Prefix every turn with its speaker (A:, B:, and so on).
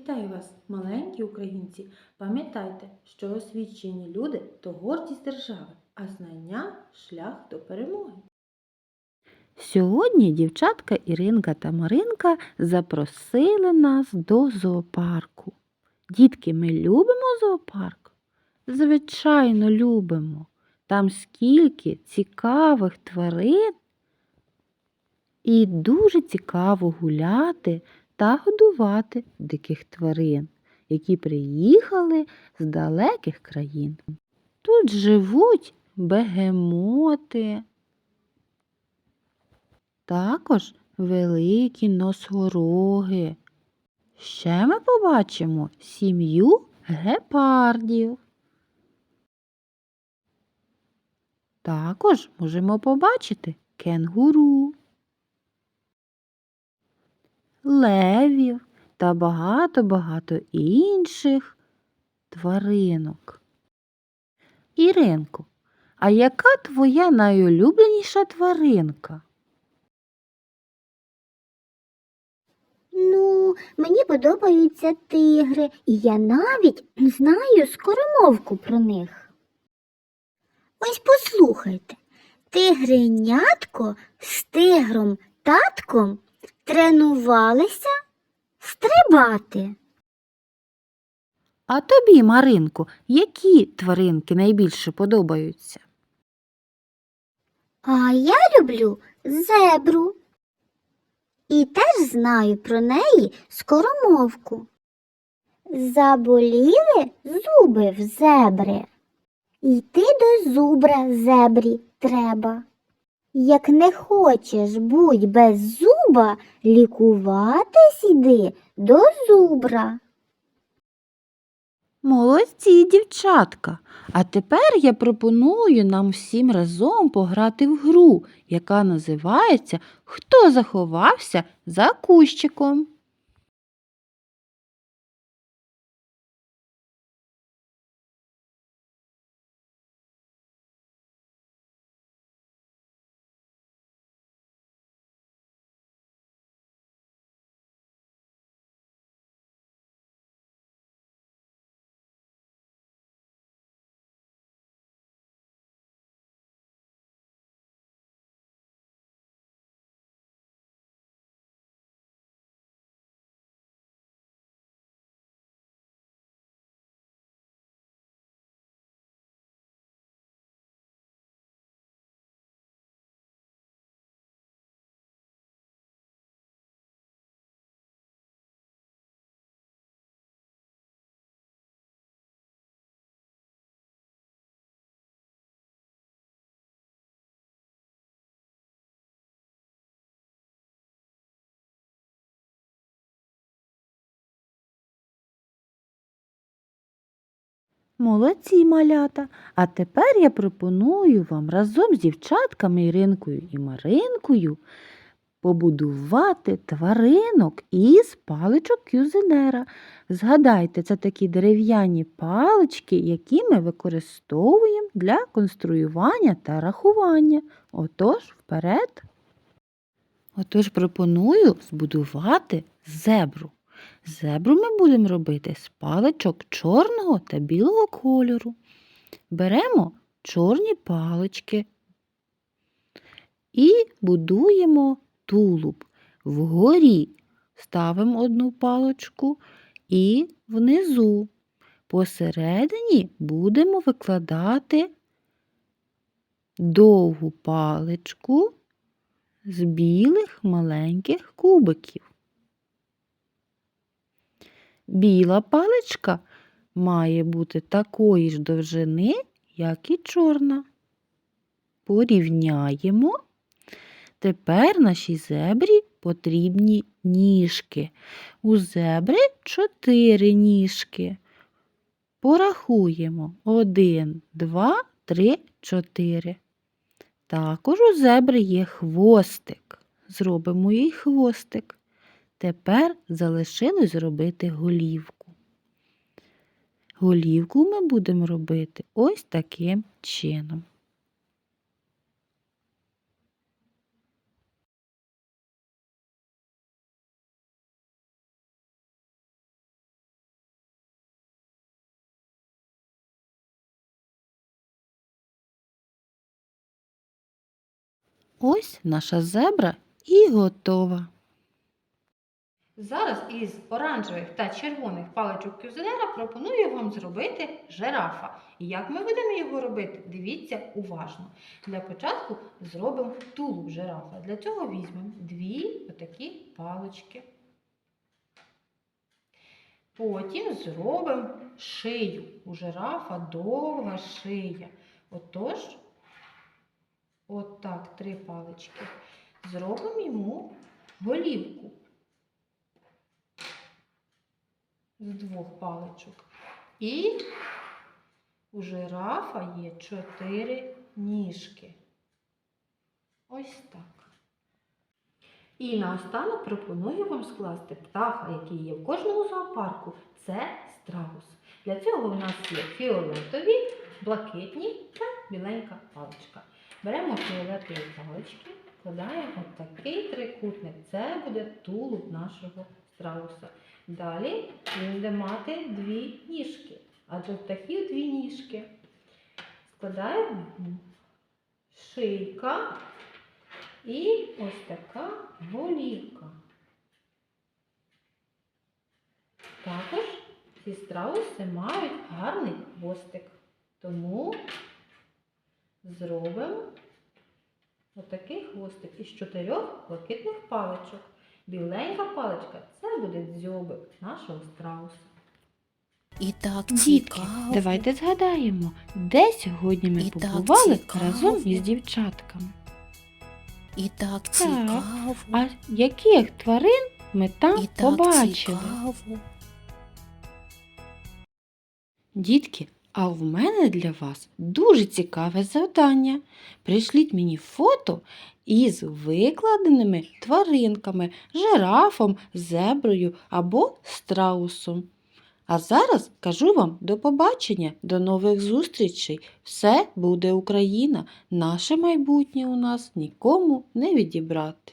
A: Вітаю вас, маленькі українці. Пам'ятайте, що освічені люди то гордість держави, а знання шлях до перемоги. Сьогодні дівчатка Іринка та Маринка запросили нас до зоопарку. Дітки, ми любимо зоопарк? Звичайно, любимо. Там скільки цікавих тварин. І дуже цікаво гуляти та годувати диких тварин, які приїхали з далеких країн. Тут живуть бегемоти, також великі носороги. Ще ми побачимо сім'ю гепардів. Також можемо побачити кенгуру левів та багато-багато інших тваринок. Іринко, а яка твоя найулюбленіша тваринка?
B: Ну, мені подобаються тигри, і я навіть знаю скоромовку про них. Ось послухайте, тигренятко з тигром татком тренувалися стрибати.
A: А тобі, Маринко, які тваринки найбільше подобаються?
B: А я люблю зебру. І теж знаю про неї скоромовку. Заболіли зуби в зебри. Йти до зубра зебрі треба. Як не хочеш будь без зуба, лікуватись іди до зубра.
A: Молодці, дівчатка. А тепер я пропоную нам всім разом пограти в гру, яка називається Хто заховався за кущиком. Молодці, малята. А тепер я пропоную вам разом з дівчатками Іринкою і Маринкою побудувати тваринок із паличок кюзенера. Згадайте, це такі дерев'яні палички, які ми використовуємо для конструювання та рахування. Отож, вперед. Отож, пропоную збудувати зебру. Зебру ми будемо робити з паличок чорного та білого кольору. Беремо чорні палички і будуємо тулуб. Вгорі ставимо одну паличку і внизу. Посередині будемо викладати довгу паличку з білих маленьких кубиків. Біла паличка має бути такої ж довжини, як і чорна. Порівняємо. Тепер нашій зебрі потрібні ніжки. У зебри чотири ніжки. Порахуємо один, два, три, чотири. Також у зебри є хвостик. Зробимо їй хвостик. Тепер залишилось зробити голівку. Голівку ми будемо робити ось таким чином. Ось наша зебра і готова. Зараз із оранжевих та червоних паличок кюзелера пропоную вам зробити жирафа. І як ми будемо його робити, дивіться уважно. Для початку зробимо тулуб жирафа. Для цього візьмемо дві отакі палички. Потім зробимо шию. У жирафа довга шия. Отож, отак, три палички. Зробимо йому голівку з двох паличок. І у жирафа є чотири ніжки. Ось так. І наостанок пропоную вам скласти птаха, який є в кожному зоопарку. Це страус. Для цього в нас є фіолетові, блакитні та біленька паличка. Беремо фіолетові палички, вкладаємо такий трикутник. Це буде тулуб нашого страуса. Далі він буде мати дві ніжки. Адже в такі дві ніжки складаємо шийка і ось така голівка. Також ці страуси мають гарний хвостик. Тому зробимо отакий хвостик із чотирьох блакитних паличок. Біленька паличка буде дзьобик нашого страуса.
C: І так
A: Дітки,
C: цікаво.
A: давайте згадаємо, де сьогодні ми
C: І так
A: побували
C: цікаво.
A: разом із дівчатками.
C: І так цікаво.
A: А яких тварин ми там
C: І так
A: побачили?
C: цікаво.
A: Дітки, а в мене для вас дуже цікаве завдання. Прийшліть мені фото із викладеними тваринками, жирафом, зеброю або страусом. А зараз кажу вам до побачення, до нових зустрічей. Все буде Україна. Наше майбутнє у нас нікому не відібрати.